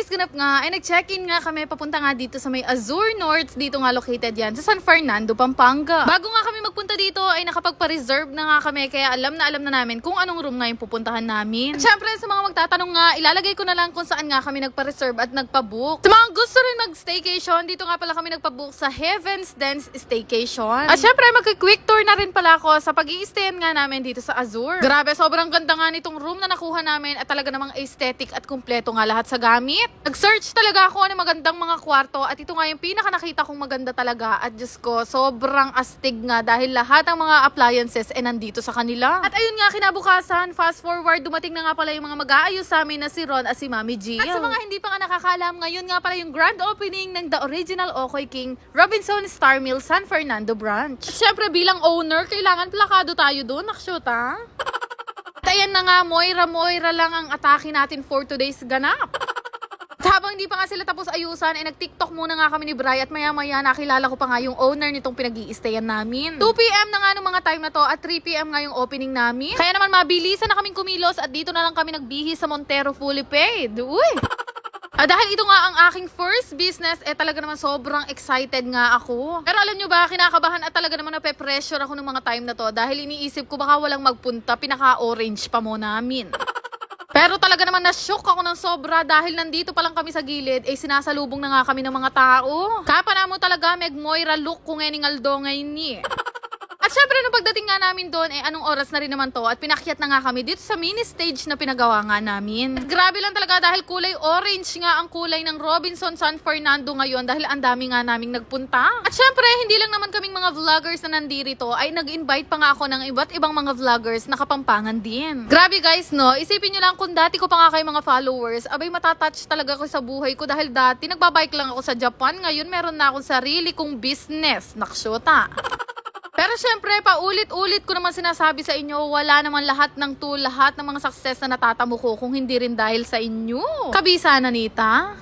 today's ganap nga, ay nag-check-in nga kami papunta nga dito sa may Azure North. Dito nga located yan sa San Fernando, Pampanga. Bago nga kami magpunta dito ay nakapagpa-reserve na nga kami kaya alam na alam na namin kung anong room nga yung pupuntahan namin. At syempre sa mga magtatanong nga, ilalagay ko na lang kung saan nga kami nagpa-reserve at nagpa-book. Sa mga gusto rin mag-staycation, dito nga pala kami nagpa-book sa Heaven's Dance Staycation. At syempre magki-quick tour na rin pala ako sa pag stayan nga namin dito sa Azure. Grabe, sobrang ganda nga nitong room na nakuha namin at talaga namang aesthetic at kumpleto nga lahat sa gamit. Nag-search talaga ako ng magandang mga kwarto at ito nga yung pinaka nakita kong maganda talaga at Diyos ko, sobrang astig nga dahil lahat ng mga appliances ay nandito sa kanila. At ayun nga, kinabukasan, fast forward, dumating na nga pala yung mga mag-aayos sa amin na si Ron at si Mami G. At sa mga hindi pa nga nakakalam, ngayon nga pala yung grand opening ng The Original Okoy King Robinson Star Mill San Fernando Branch. At syempre bilang owner, kailangan plakado tayo doon, nakshuta. At ayan na nga, Moira Moira lang ang atake natin for today's ganap. Habang hindi pa nga sila tapos ayusan, eh nag-tiktok muna nga kami ni Bri at maya maya nakilala ko pa nga yung owner nitong pinag stayan namin. 2pm na nga nung mga time na to at 3pm nga yung opening namin. Kaya naman mabilisan na kaming kumilos at dito na lang kami nagbihis sa Montero Fully Paid. Uy! Ah, dahil ito nga ang aking first business, eh talaga naman sobrang excited nga ako. Pero alam nyo ba, kinakabahan at talaga naman nape-pressure ako ng mga time na to dahil iniisip ko baka walang magpunta, pinaka-orange pa mo namin. Pero talaga naman na-shock ako ng sobra dahil nandito pa lang kami sa gilid, eh sinasalubong na nga kami ng mga tao. Kapa na mo talaga, Meg Moira look kung eningaldo ngayon ni. At syempre, nung pagdating nga namin doon, eh anong oras na rin naman to at pinakyat na nga kami dito sa mini stage na pinagawa nga namin. At grabe lang talaga dahil kulay orange nga ang kulay ng Robinson San Fernando ngayon dahil ang dami nga naming nagpunta. At syempre, hindi lang naman kaming mga vloggers na nandito ay nag-invite pa nga ako ng iba't ibang mga vloggers na kapampangan din. Grabe guys, no? Isipin nyo lang kung dati ko pa nga kayo mga followers, abay matatouch talaga ko sa buhay ko dahil dati nagbabike lang ako sa Japan, ngayon meron na akong sarili kong business. Naksyota. Pero syempre, paulit-ulit ko naman sinasabi sa inyo, wala naman lahat ng tool, lahat ng mga success na natatamo ko kung hindi rin dahil sa inyo. Kabisa, Nanita?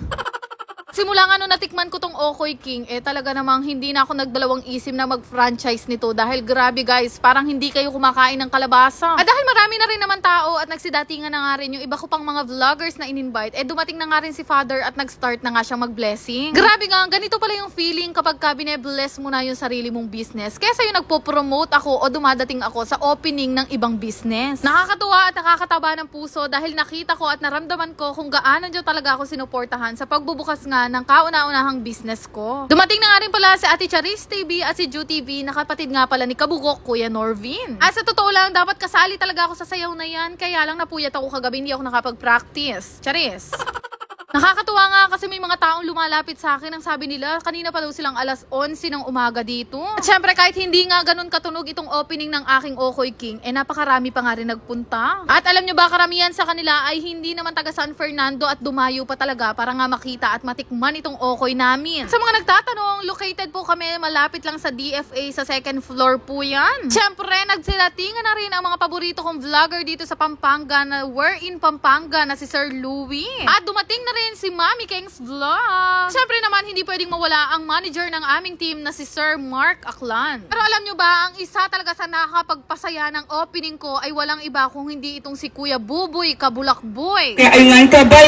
Simula nga nung natikman ko tong Okoy King, eh talaga namang hindi na ako nagdalawang isip na mag-franchise nito dahil grabe guys, parang hindi kayo kumakain ng kalabasa. At dahil marami na rin naman tao at nagsidatingan na nga rin yung iba ko pang mga vloggers na in-invite, eh dumating na nga rin si father at nag-start na nga siyang mag-blessing. Grabe nga, ganito pala yung feeling kapag ka bine-bless mo na yung sarili mong business. Kesa yung nagpo-promote ako o dumadating ako sa opening ng ibang business. Nakakatuwa at nakakataba ng puso dahil nakita ko at naramdaman ko kung gaano dyan talaga ako sinuportahan sa pagbubukas nga ng kauna-unahang business ko. Dumating na nga rin pala si Ate Charis TV at si Ju TV na kapatid nga pala ni Kabugok, Kuya Norvin. At sa totoo lang, dapat kasali talaga ako sa sayaw na yan, kaya lang napuyat ako kagabi, hindi ako nakapag-practice. Charis. Nakakatuwa nga kasi may mga taong lumalapit sa akin ang sabi nila kanina pa daw silang alas 11 ng umaga dito. At syempre kahit hindi nga ganun katunog itong opening ng aking Okoy King, eh napakarami pa nga rin nagpunta. At alam nyo ba karamihan sa kanila ay hindi naman taga San Fernando at dumayo pa talaga para nga makita at matikman itong Okoy namin. Sa mga nagtatanong, located po kami malapit lang sa DFA sa second floor po yan. Syempre nagsilatingan na rin ang mga paborito kong vlogger dito sa Pampanga na we're in Pampanga na si Sir Louie. At dumating na rin si Mami Kings Vlog. Siyempre naman, hindi pwedeng mawala ang manager ng aming team na si Sir Mark Aklan. Pero alam nyo ba, ang isa talaga sa nakakapagpasaya ng opening ko ay walang iba kung hindi itong si Kuya Buboy Kabulakboy. Kailan ka ba.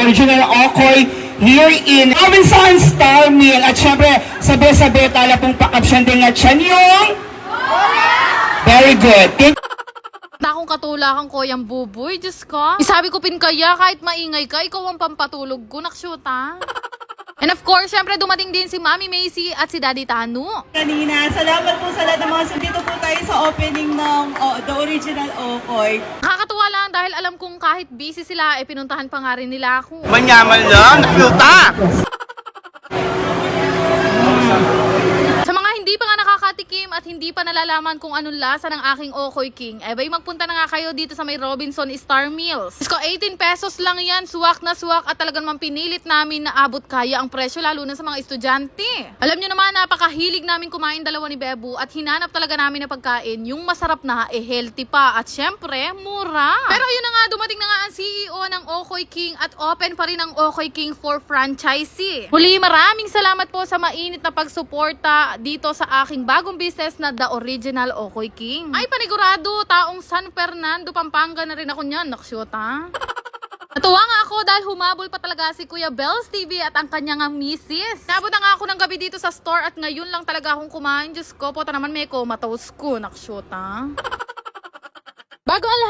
Original Okoy here in Robinson Star Mill. At syempre, sabi-sabi tala pong pakapsyan din at siya yung... Very good. Thank Na akong katulakan ko yung buboy, Diyos ko. Isabi ko pin kaya, kahit maingay ka, ikaw ang pampatulog ko, nakshuta. And of course, syempre dumating din si Mami Macy at si Daddy Tanu. kanina. Salamat po sa lahat ng mga dito po tayo sa opening ng oh, The Original Okoy. Nakakatuwa lang dahil alam kong kahit busy sila, eh pinuntahan pa nga rin nila ako. Manyaman lang, filta! Hindi pa nalalaman kung anong lasa ng aking Okoy King, eh bay magpunta na nga kayo dito sa may Robinson Star Mills. Isko 18 pesos lang yan, suwak na suwak at talagang man pinilit namin na abot kaya ang presyo lalo na sa mga estudyante. Alam nyo naman, napakahilig namin kumain dalawa ni Bebu at hinanap talaga namin na pagkain yung masarap na, eh healthy pa at syempre, mura. Pero yun na nga, dumating na nga ang CEO ng Okoy King at open pa rin ang Okoy King for franchisee. Muli, maraming salamat po sa mainit na pagsuporta dito sa aking bagong business na The Original Okoy King. Ay, panigurado, taong San Fernando, Pampanga na rin ako niyan. Naksyota. Natuwa nga ako dahil humabol pa talaga si Kuya Bells TV at ang kanyang nga misis. Nabot na nga ako ng gabi dito sa store at ngayon lang talaga akong kumain. Diyos ko, po naman may comatose ko. Naksyota. Bago ang lahat,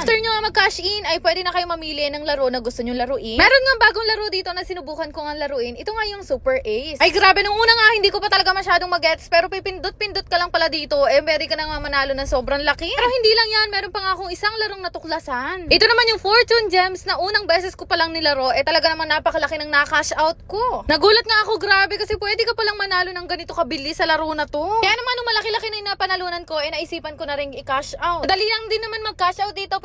After nyo nga mag-cash in, ay pwede na kayo mamili ng laro na gusto nyo laruin. Meron nga bagong laro dito na sinubukan ko nga laruin. Ito nga yung Super Ace. Ay grabe, nung una nga hindi ko pa talaga masyadong mag-gets. Pero pipindot-pindot ka lang pala dito. Eh, pwede ka na nga manalo ng sobrang laki. Pero hindi lang yan, meron pa nga akong isang larong natuklasan. Ito naman yung Fortune Gems na unang beses ko palang nilaro. Eh talaga naman napakalaki ng na-cash out ko. Nagulat nga ako, grabe, kasi pwede ka palang manalo ng ganito kabili sa laro na to. Kaya naman nung malaki-laki na yung napanalunan ko, eh naisipan ko na rin i-cash out. Dali lang din naman mag-cash out dito.